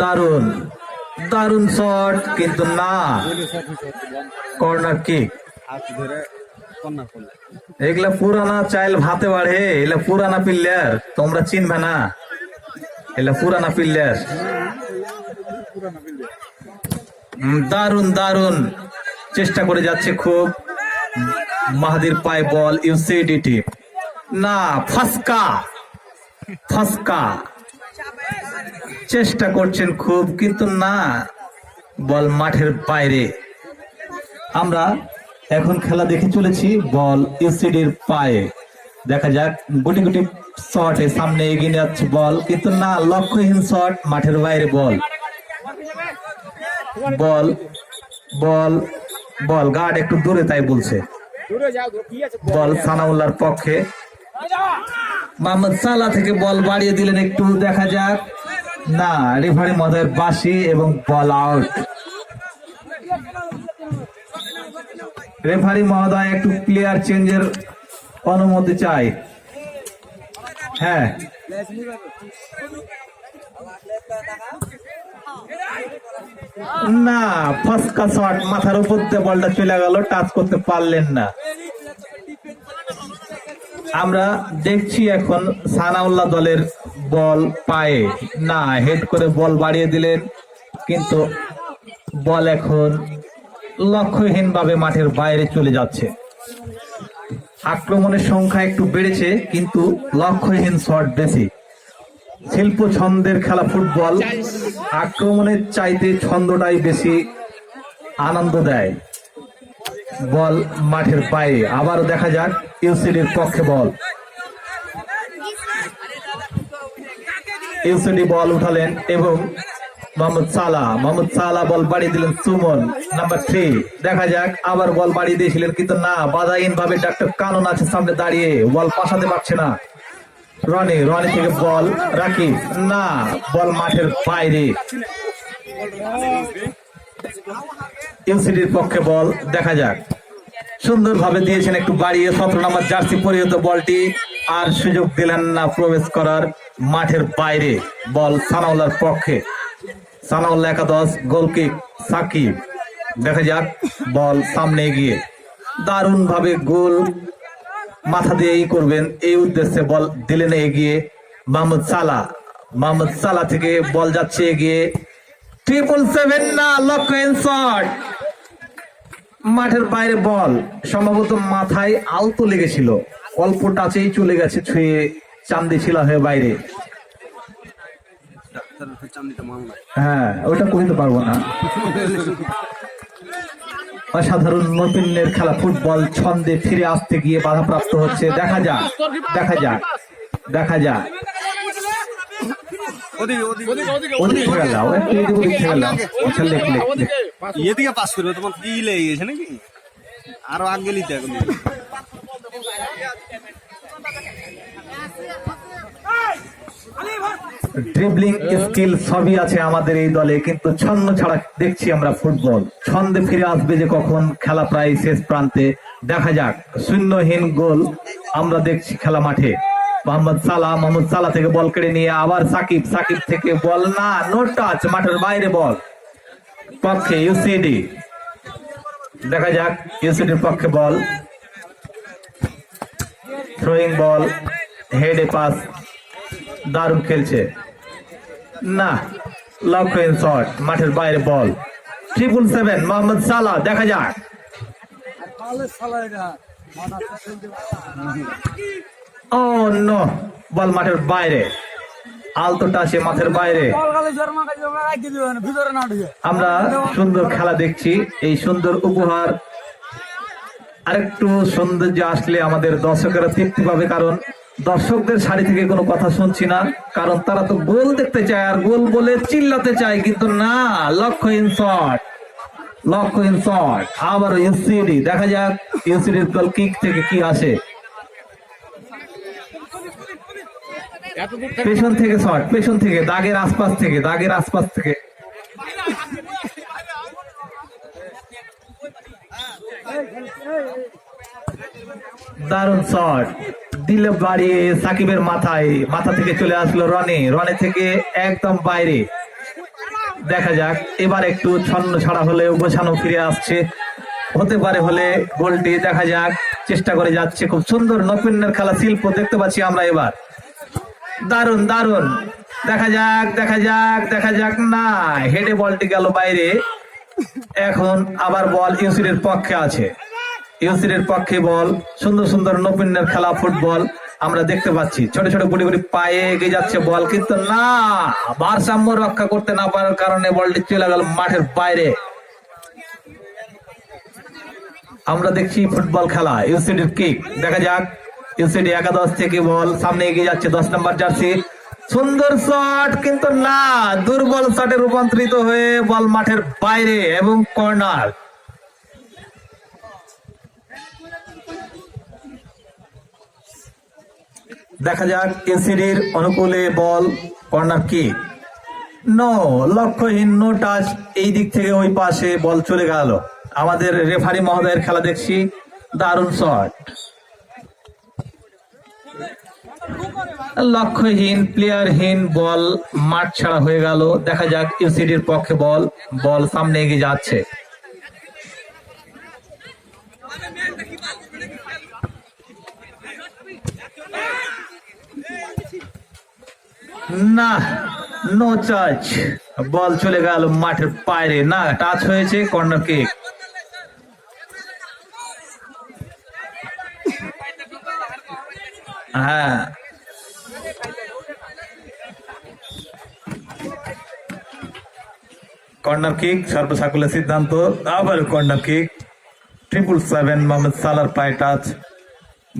দারুণ দারুণ শট, কিন্তু না। Corner kick. এগুলা পুরানা চাইল ভাতে বাড়ে, এগুলা পুরানা প্লেয়ার তোমরা চিনবে না। এগুলা পুরানা প্লেয়ার দারুণ দারুণ চেষ্টা করে যাচ্ছে খুব। মাহাদির পায় বল ইউসিডিটি না, ফাসকা। ফাসকা। চেষ্টা করছেন খুব, কিন্তু না। বল মাঠের বাইরে। আমরা এখন খেলা দেখে চলেছি, বল ইউসিডির পায়ে। দেখা যাক, গুটি গুটি শটে সামনে এগিয়ে যাচ্ছে বল, কিন্তু না, লক্ষ্যহীন শট, মাঠের বাইরে বল। বল বল বল, গার্ড একটু দূরে তাই বলছে। বল সানাউল্লাহর পক্ষে। মোহাম্মদ সালা থেকে বল বাড়িয়ে দিলেন, একটু দেখা যাক। না রেফারি মহোদয়ের বাসি এবং বল আউট রেফারি মহোদয় একটু প্লেয়ার চেঞ্জের অনুমতি চাই। হ্যাঁ। না ফসকা শট মাথার উপর দিয়ে বলটা চলে গেল টাচ করতে পারলেন না। আমরা দেখছি এখন সানাউল্লাহ দলের বল পায়ে। না, হেড করে বল বাড়িয়ে দিলেন, কিন্তু বল এখন লক্ষ্যহীন ভাবে মাঠের বাইরে চলে যাচ্ছে। আক্রমণের সংখ্যা একটু বেড়েছে, কিন্তু লক্ষ্যহীন শট বেশি। শিল্প ছন্দের খেলা ফুটবল আক্রমণের চাইতে ছন্দটাই বেশি আনন্দ দেয়। বল মাঠের বাইরে আবারও দেখা যাক ইউসিডির পক্ষে বল। ইউসিডি বল উঠালেন এবং মোহাম্মদ সালা মোহাম্মদ সালা বল বাড়িয়ে দিলেন সুমন, নাম্বার থ্রি দেখা যাক, আবার বল বাড়িয়ে দিয়েছিলেন কিন্তু না বাধাহীন ভাবে ডাক্তার কানন আছে সামনে দাঁড়িয়ে, বল পাঠাতে পারছে না। রনি রনি থেকে বল, রাকিব, না, বল মাঠের বাইরে। ইউসিডির পক্ষে বল, দেখা যাক। সুন্দরভাবে দিয়েছেন একটু বাড়িয়ে, সতেরো নম্বর জার্সি পরিহিত বলটি। আর সুযোগ দিলেন না প্রবেশ করার মাঠের বাইরে। বল সানাউল্লার পক্ষে। সানাউল্লাহ একাদশ, গোলকিক সাকিব। দেখা যাক, বল সামনে গিয়ে দারুণ ভাবে গোল মাথা দিয়ে ই করবেন। এই উদ্দেশ্যে বল দিলেন এগিয়ে মোহাম্মদ সালা মাহমুদ সালা থেকে বল যাচ্ছে এগিয়ে। ট্রিপল সেভেন না লক্ষ্য শট মাঠের বাইরে বল। সম্ভবত মাথায় আলতো লেগেছিল। অল্প টাচেই চলে গেছে ছুঁয়ে চান্দি ছিলা হয়ে বাইরে। হ্যাঁ ওটা কইতে পারব না। অসাধারণ নতুনের খেলা, ফুটবল ছন্দে ফিরে আসতে গিয়ে বাধাপ্রাপ্ত হচ্ছে। দেখা যাক দেখা যাক দেখা যাক। আচ্ছা আরও আগে ড্রিবলিং স্কিল সবই আছে আমাদের এই দলে, কিন্তু ছন্দ ছাড়া দেখছি আমরা ফুটবল। ছন্দে ফিরে আসবে যে কখন, খেলা প্রায় শেষ প্রান্তে। দেখা যাক, শূন্যহীন গোল আমরা দেখছি খেলা মাঠে। মোহাম্মদ সালাহ মোহাম্মদ সালাহ থেকে বল কেড়ে নিয়ে আবার সাকিব সাকিব থেকে বল না নো টাচ মাঠের বাইরে বল। পক্ষে ইউসিডি দেখা যাক ইউসিডির পক্ষে বল। থ্রোয়িং বল হেডে পাস দারুণ খেলছে। না লক্ষ্য ইন শট মাঠের বাইরে বল। ট্রিপল সেভেন মোহাম্মদ সালাহ, দেখা যাক। ও, নো, বল মাঠের বাইরে। আলতো টাচে মাঠের বাইরে। আমরা সুন্দর খেলা দেখছি, এই সুন্দর উপহার। আরেকটু সৌন্দর্য আসলে আমাদের দর্শকেরা তৃপ্তি পাবে, কারণ দর্শকদের শাড়ি থেকে কোনো কথা শুনছি না, কারণ তারা তো গোল দেখতে চায় আর গোল বলে চিল্লাতে চায়, কিন্তু না লক্ষ্যহীন শট লক্ষ্যহীন শট আবার ইউসিডি দেখা যাক ইউসিডির গোল কিক থেকে কি আসে। পেছন থেকে শট পেছন থেকে, দাগের আশপাশ থেকে, দাগের আশপাশ থেকে। দারুণ শট দিলে বাড়ি সাকিবের মাথায়, মাথা থেকে চলে আসলো রনে। রনে থেকে একদম বাইরে। দেখা যাক, এবার একটু ছন্ন ছাড়া হলে গোছানো ফিরে আসছে। হতে পারে হলে গোলটি, দেখা যাক, চেষ্টা করে যাচ্ছে। খুব সুন্দর নপিনের খেলা শিল্প দেখতে পাচ্ছি আমরা এবার। দারুণ দারুণ দেখা যাক দেখা যাক দেখা যাক। না, হেডে বলটি গেল বাইরে। এখন আবার বল ইউসিডের পক্ষে আছে। ইউসিডের পক্ষে বল, সুন্দর সুন্দর নপিনের খেলা ফুটবল আমরা দেখতে পাচ্ছি। ছোট ছোট গুড়ি গুড়ি পায়ে এগিয়ে যাচ্ছে বল, কিন্তু না, ভারসাম্য রক্ষা করতে না পারার কারণে বলটি চলে গেল মাঠের বাইরে। আমরা দেখছি ফুটবল খেলা, ইউসিডির কিক। দেখা যাক, ইউসিডি একাদশ থেকে বল সামনে এগিয়ে যাচ্ছে, দশ নম্বর জার্সি। সুন্দর শট, কিন্তু না, দুর্বল শটে রূপান্তরিত হয়ে বল মাঠের বাইরে এবং কর্নার। দেখা যাক এসিডির অনুকূলে বল, কর্নার কিক নো, লক্ষ্যহীন নো টাচ, এই দিক থেকে ওই পাশে বল চলে গেল। আমাদের রেফারি মহোদয়ের খেলা দেখছি, দারুণ শট। লক্ষ্যহীন, প্লেয়ারহীন বল মাঠ ছাড়া হয়ে গেল। দেখা যাক ইউসিডির পক্ষে বল বল সামনে এগিয়ে যাচ্ছে। না নো টাচ বল চলে গেল মাঠের বাইরে না টাচ হয়েছে কর্নার কিক হ্যাঁ। কর্নার কিক সর্বসাকুলের সিদ্ধান্ত। আবার corner kick triple seven Mohammad সালার পায়ে টাচ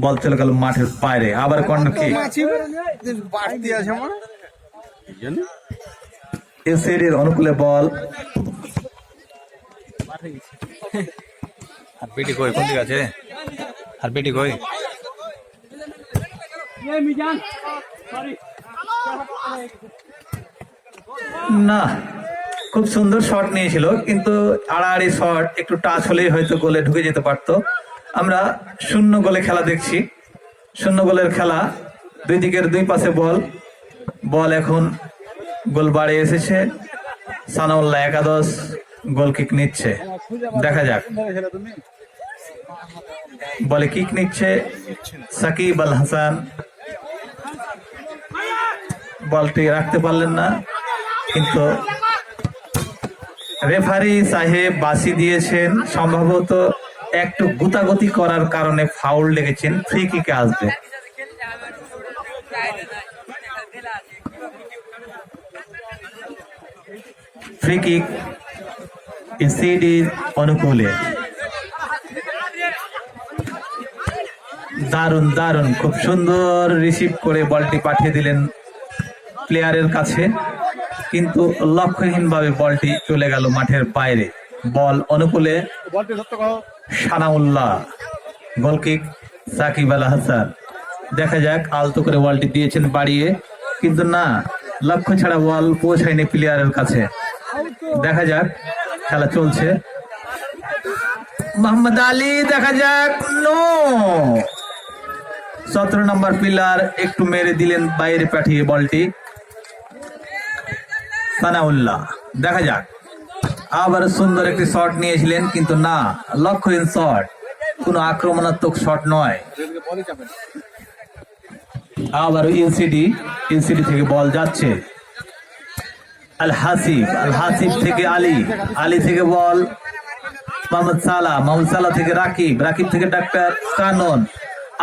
বল চলে গেল মাঠের বাইরে আবার কর্নার কিক বাড়তি আছে আমার জানি এসিডির অনুকূলে বল। আর বেটি কই? কোন দিকে আছে? আর বেটি কই? না খুব সুন্দর শট নিয়েছিল কিন্তু আড়াআড়ি শট একটু টাচ হলেই হয়তো গোলে ঢুকে যেতে পারতো। আমরা শূন্য গোলে খেলা দেখছি। শূন্য গোলের খেলা দুই দিকের দুই পাশে বল। বল এখন গোল বাড়ে এসেছে। সানাউল্লাহ একাদশ গোল কিক নিচ্ছে। দেখা যাক। বলে কিক নিচ্ছে সাকিব আল হাসান। বলটি রাখতে পারলেন না, কিন্তু রেফারি সাহেব বাসি দিয়েছেন। সম্ভবত একটু গুতাগুতি করার কারণে ফাউল লেগেছেন ফ্রি কিকে আসবে। ফ্রি কিক ইসিডির অনুকূলে। দারুণ দারুণ খুব সুন্দর রিসিভ করে বলটি পাঠিয়ে দিলেন প্লেয়ারের কাছে। কিন্তু লক্ষ্যহীনভাবে বলটি চলে গেল মাঠের বাইরে। বল অনুকূলে। Sanaullah, goal kick Sakib Al Hasan. দেখা যাক, আলতো করে বলটি দিয়েছেন বাড়িয়ে। কিন্তু না, লক্ষ্য ছাড়া বল পৌঁছায়নি প্লেয়ারের কাছে। দেখা যাক, খেলা চলছে। মোহাম্মদ আলী, দেখা যাক। নো। সতেরো নম্বর পিলার একটু মেরে দিলেন বাইরে পাঠিয়ে বলটি। সানাউল্লাহ, দেখা যাক। আবার সুন্দর একটি শট নিয়েছিলেন, কিন্তু না লক্ষ্যহীন শট। কোনো আক্রমণাত্মক শট নয়। আবার ইউসিডি ইউসিডি থেকে বল যাচ্ছে। আল হাসিব আল হাসিব থেকে আলী আলী থেকে বল মোহাম্মদ সালা মোহাম্মদ সালা থেকে রাকিব রাকিব থেকে ডাক্তার কানন।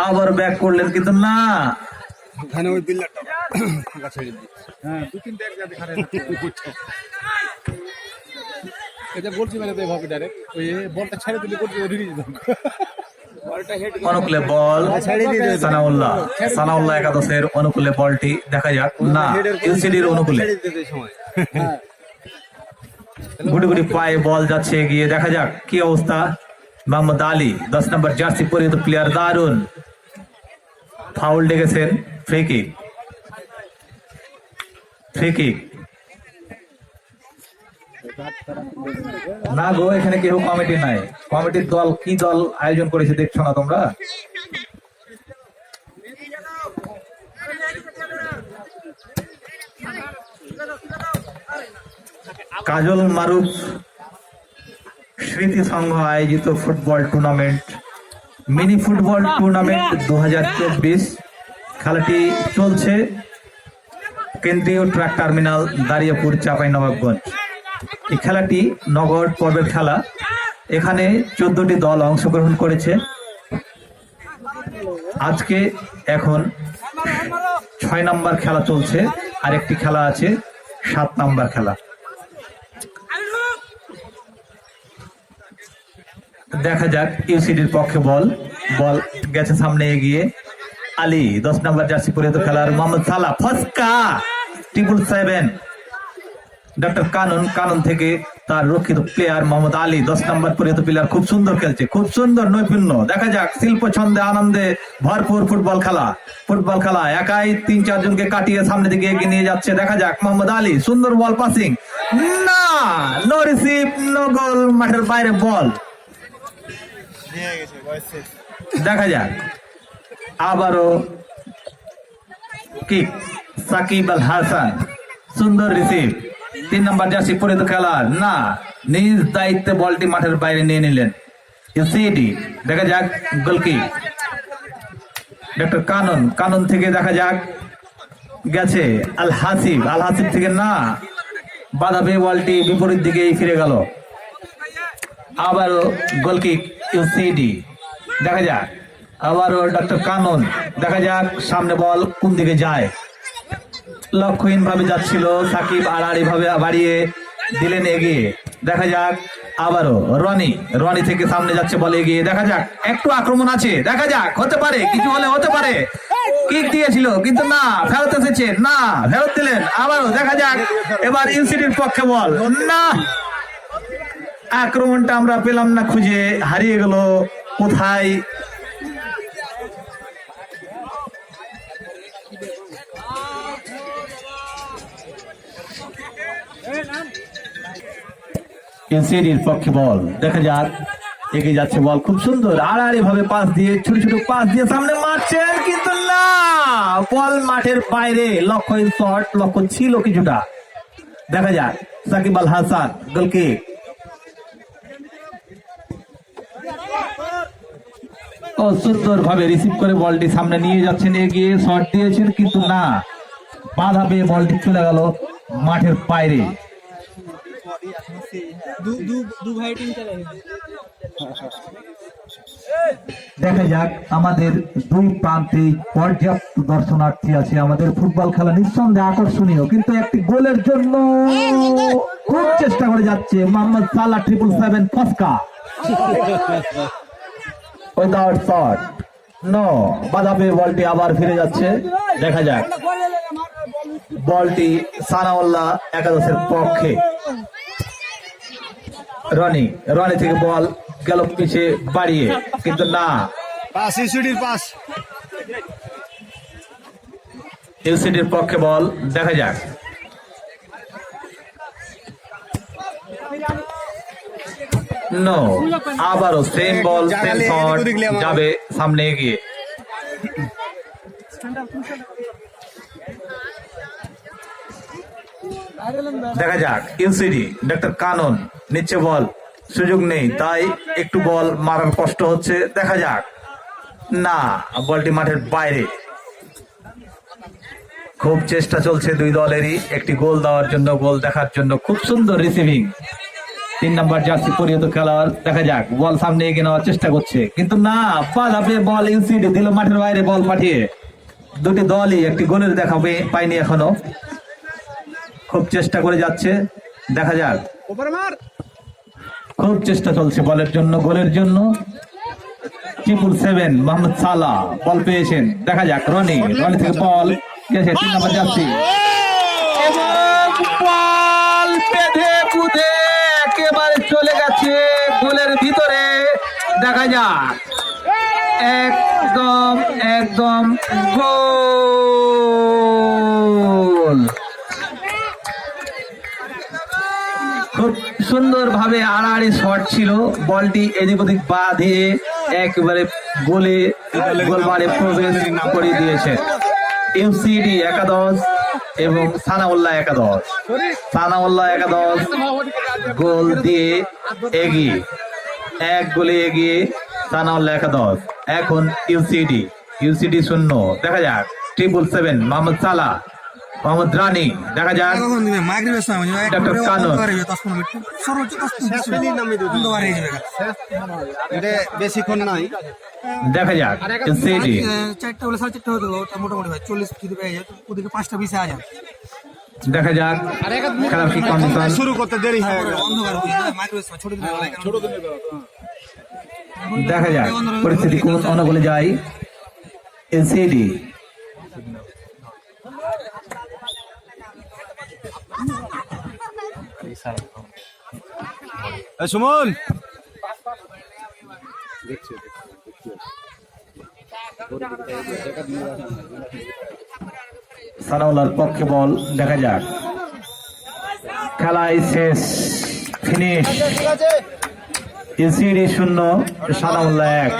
আবার ব্যাক করলেন কিন্তু না। দিই হ্যাঁ এটা বলছি মানে এভাবে ডাইরেক্ট ওই বলটা ছেড়ে দিলে করতে ওদিকে যেতাম বলটা হেড অনুকূলে বল সানাউল্লাহ সানাউল্লাহ একাদশের অনুকূলে বলটি দেখা যাক। না ইউসিডির অনুকূলে। গুটি গুটি পায়ে বল যাচ্ছে, এগিয়ে দেখা যাক কি অবস্থা। মোহাম্মদ আলী, দশ নম্বর জার্সি পরিহিত প্লেয়ার দারুণ ফাউল ডেকেছেন ফ্রি কিক না গো, এখানে কেউ কমিটি নাই। কমিটির দল, কি দল আয়োজন করেছে দেখছ না তোমরা? কাজল মারুফ স্মৃতি সংঘ আয়োজিত football tournament, mini football tournament দু হাজার চব্বিশ। খেলাটি চলছে কেন্দ্রীয় ট্রাক টার্মিনাল দারিয়াপুর চাপাই নবাবগঞ্জ। এই খেলাটি নগর পর্বের খেলা। এখানে চোদ্দটি দল অংশগ্রহণ করেছে। আজকে এখন ছয় নম্বর খেলা চলছে। আর একটি খেলা আছে, সাত নম্বর খেলা। দেখা যাক, ইউসিডির পক্ষে বল। বল গেছে সামনে এগিয়ে। আলী, দশ নম্বর জার্সি পরিহিত খেলার। Mohammad Salah ফসকা! Triple seven. Doctor Kanan Kanan থেকে তার রক্ষিত প্লেয়ার মোহাম্মদ আলী, দশ নম্বর পরিহিত প্লেয়ার খুব সুন্দর খেলছে। খুব সুন্দর, নৈপুণ্য। দেখা যাক, শিল্প ছন্দে, আনন্দে ভরপুর ফুটবল খেলা। ফুটবল খেলা একাই তিন চারজনকে কাটিয়ে সামনে দিকে এগিয়ে নিয়ে যাচ্ছে। দেখা যাক, মোহাম্মদ আলী, সুন্দর বল পাসিং না নো রিসিভ নো গোল মাঠের বাইরে বল দেখা যাক। আবারও কিক সাকিব আল হাসান, সুন্দর রিসিভ তিন নম্বর জার্সি, পরিহিত খেলার না, নিজ দায়িত্বে বলটি মাঠের বাইরে নিয়ে নিলেন। সিডি দেখা যাক গোলকি ডক্টর কানন কানন থেকে দেখা যাক, গেছে আল হাসিব। আল হাসিব থেকে না, বাধা বলটি বিপরীত দিকেই ফিরে গেল। আবারও গোলকিক ইউসিডি দেখা যাক। আবারও ডক্টর কানন দেখা যাক সামনে বল কোন দিকে যায়। লক্ষ্যহীন ভাবে যাচ্ছিল সাকিব আড়াআড়ি ভাবে বাড়িয়ে দিলেন এগিয়ে। দেখা যাক আবারও রনি রনি থেকে সামনে যাচ্ছে বলে এগিয়ে। দেখা যাক, একটু আক্রমণ আছে। দেখা যাক, হতে পারে, কিছু হলে হতে পারে। কিক দিয়েছিল, কিন্তু না, ফেরত এসেছে। না, ফেরত দিলেন। আবারও দেখা যাক, এবার ইউসিটির পক্ষে বল। না! আক্রমণটা আমরা পেলাম না, খুঁজে হারিয়ে গেল। কোথায়? পক্ষে বল। দেখা যাক, এগিয়ে যাচ্ছে বল। খুব সুন্দর আড়াআড়ি ভাবে পাস দিয়ে, ছোট ছোট পাস দিয়ে সামনে মারছেন, কিন্তু না! বল মাঠের বাইরে, লক্ষ্য শট লক্ষ্য ছিল কিছুটা। দেখা যাক, সাকিব আল হাসান গোলকি ও সুন্দর ভাবে রিসিভ করে বলটি সামনে নিয়ে যাচ্ছেন এগিয়ে শট দিয়েছেন কিন্তু না। বাধা পেয়ে বলটি চলে গেল মাঠের বাইরে। দেখা যাক আমাদের দুই প্রান্তে পর্যাপ্ত দর্শনার্থী আছে। আমাদের ফুটবল খেলা নিঃসন্দেহে আকর্ষণীয় কিন্তু একটি গোলের জন্য খুব চেষ্টা করে যাচ্ছে মোহাম্মদ সালা ট্রিপল সেভেন ফসকা উইদাউট শট নো পেয়ে বলটি আবার ফিরে যাচ্ছে। দেখা যাক। বলটি সানাউল্লাহ একাদশের পক্ষে। রনি রনি থেকে বল গেল পিছে বাড়িয়ে। কিন্তু না। Pass ইসুডির pass. ইউসিটির পক্ষে বল। দেখা যাক। নো আবারও সেম বল সেম শট যাবে সামনে এগিয়ে। দেখা যাক ইউসিডি ডক্টর কানন নিচ্ছে বল সুযোগ নেই তাই একটু বল মারার কষ্ট হচ্ছে দেখা যাক। না বলটি মাঠের বাইরে। খুব চেষ্টা চলছে দুই দলেরই একটি গোল দেওয়ার জন্য গোল দেখার জন্য। খুব সুন্দর রিসিভিং তিন নাম্বার জার্সি পরিহিত খেলোয়াড় দেখা যাক বল সামনে এগিয়ে নেওয়ার চেষ্টা করছে। কিন্তু না বাধা পেয়ে বল ইউসিডি দিল মাঠের বাইরে বল পাঠিয়ে। দুটি দলই একটি গোলের দেখা পে- পায়নি এখনও। খুব চেষ্টা করে যাচ্ছে দেখা যাক। খুব চেষ্টা চলছে বলের জন্য গোলের জন্য। ট্রিপল সেভেন মোহাম্মদ সালা বল পেয়েছেন। দেখা যাক রনি রনি থেকে বল গেছে তিন নাম্বার যাচ্ছি বল বেঁধে বুধে একেবারে চলে গেছে গোলের ভিতরে। দেখা যাক। একদম একদম গোল। খুব সুন্দর ভাবে আড়াআড়ি শট ছিল। বলটি এদিক ওদিক দিয়ে একেবারে গোলে গোলবারে প্রবেশ করে দিয়েছে। ইউসিডি একাদশ। এবং সানাউল্লাহ একাদশ। সানাউল্লাহ একাদশ গোল দিয়ে এগিয়ে, এক গোলে এগিয়ে সানাউল্লাহ একাদশ। এখন ইউসিডি ইউসিডি শূন্য। দেখা যাক ট্রিপল সেভেন মোহাম্মদ সালাহ। মোহাম্মদ রানী দেখা যাক। সময় ডক্টর কানন। বেশিক্ষণ নাই। দেখা যাক আহ, চারটা বলে সাড়ে চারটা হতে মোটামুটি ভাই চল্লিশ যদি পেয়ে যায় ওদিকে পাঁচটা বিশে হাজার দেখা যাক খেলার কি কন্ডিশন শুরু করতে দেরি হয়ে। অন্ধকার হয়ে ছোট ছোট দেখা যাক পরিস্থিতি কোন অনুকূলে যায়। এলসিডি সুমন। সানাউলার পক্ষে বল দেখা যাক। খেলায় শেষ ফিনিশ এলসিডি শূন্য সানাউল্লাহ এক।